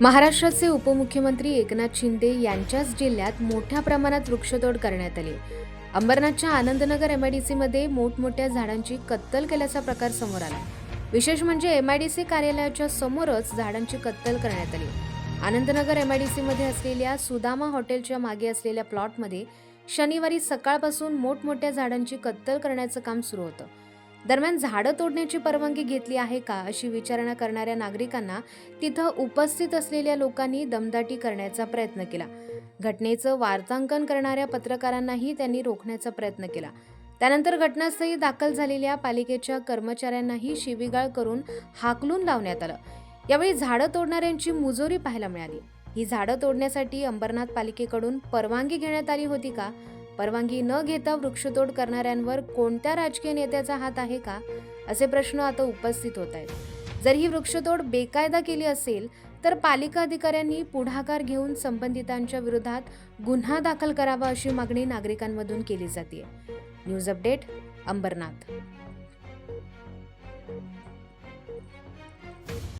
महाराष्ट्राचे उपमुख्यमंत्री एकनाथ शिंदे यांच्याच जिल्ह्यात मोठ्या प्रमाणात वृक्षतोड करण्यात आली. अंबरनाथच्या आनंदनगर एम आय डी सीमध्ये मोठमोठ्या झाडांची कत्तल केल्याचा प्रकार समोर आला. विशेष म्हणजे एम आय डी सी कार्यालयाच्या समोरच झाडांची कत्तल करण्यात आली. आनंदनगर एम आय डी सीमध्ये असलेल्या सुदामा हॉटेलच्या मागे असलेल्या प्लॉटमध्ये शनिवारी सकाळपासून मोठमोठ्या झाडांची कत्तल करण्याचं काम सुरू होतं. दरम्यान झाडं तोडण्याची परवानगी घेतली आहे का अशी विचारणा करणाऱ्या नागरिकांना तिथं उपस्थित असलेल्या लोकांनी दमदाटी करण्याचा प्रयत्न केला. घटनेचं वार्तांकन करणाऱ्या पत्रकारांनाही त्यांनी रोखण्याचा प्रयत्न केला. त्यानंतर घटनास्थळी दाखल झालेल्या पालिकेच्या कर्मचाऱ्यांनाही शिवीगाळ करून हाकलून लावण्यात आलं. यावेळी झाडं तोडणाऱ्यांची मुजोरी पाहायला मिळाली. ही झाडं तोडण्यासाठी अंबरनाथ पालिकेकडून परवानगी घेण्यात आली होती का? परवानगी न घेता वृक्षतोड करणाऱ्यांवर कोणत्या राजकीय नेत्याचा हात आहे का? असे प्रश्न आता उपस्थित होत आहेत. जर ही वृक्षतोड बेकायदा केली असेल तर पालिका अधिकाऱ्यांनी पुढाकार घेऊन संबंधितांच्या विरोधात गुन्हा दाखल करावा अशी मागणी नागरिकांमधून केली जाते न्यूज अपडेट अंबरनाथ.